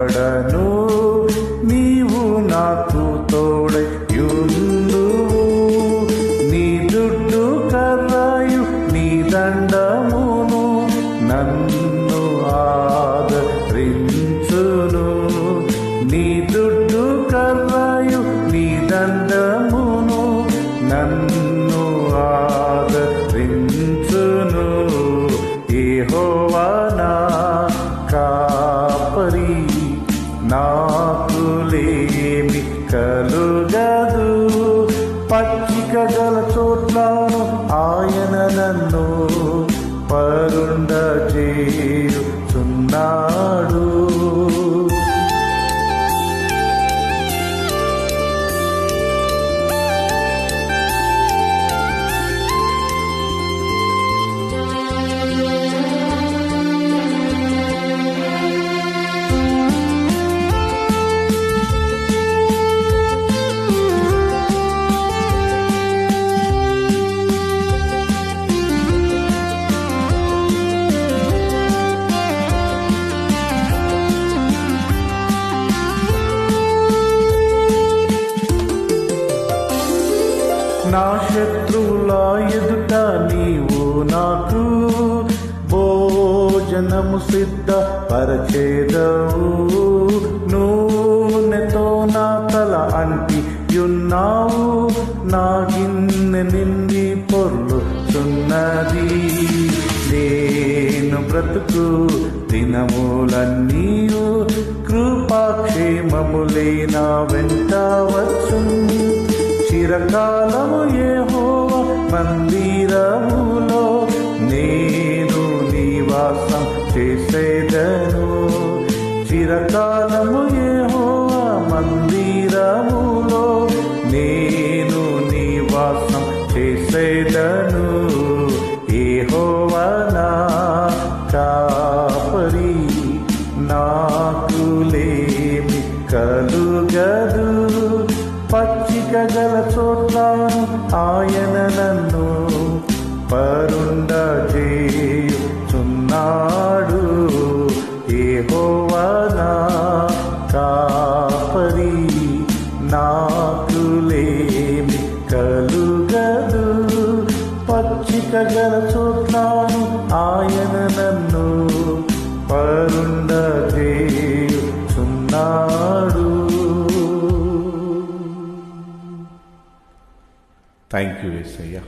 పడను. నీవు నాకు తోడయుందు నీ దుడ్డు కర్రాయు నీ దండమును నన్ను ఆదరించును. నీ దుడ్డు కర్ర ఉండదు పచ్చిక గల చోట్లను ఆయన నన్ను పరుండ చేయుచున్నాడు నా శత్రువుల ఎదుట నీవు నాకు భోజనము సిద్ధ పరచేదవు నూనెతో నా తల అంటి యున్నావు నా గిన్నె నిండి పొర్లుతున్నది. నేను బ్రతుకు దినములన్నీయు. కృపాక్షేమములే నా వెంట వచ్చు చిరకాలము ఏహో మందిరములో నేను నివాసం చేసేదను. చిరకాలము ఏహో మందిరములో నేను నివాసం చేసేదను. యెహోవా నా కాపరి నాకులేమి కలుగదు. ఆయన నన్ను పరుండ చేయుచున్నాడు ఏహోవనా కాపరి నాకులేమి కలుగదు. పచ్చిక గల చోట్లను ఆయన నన్ను పరుండ చేయుచున్నాడు Thank you, Isaiah.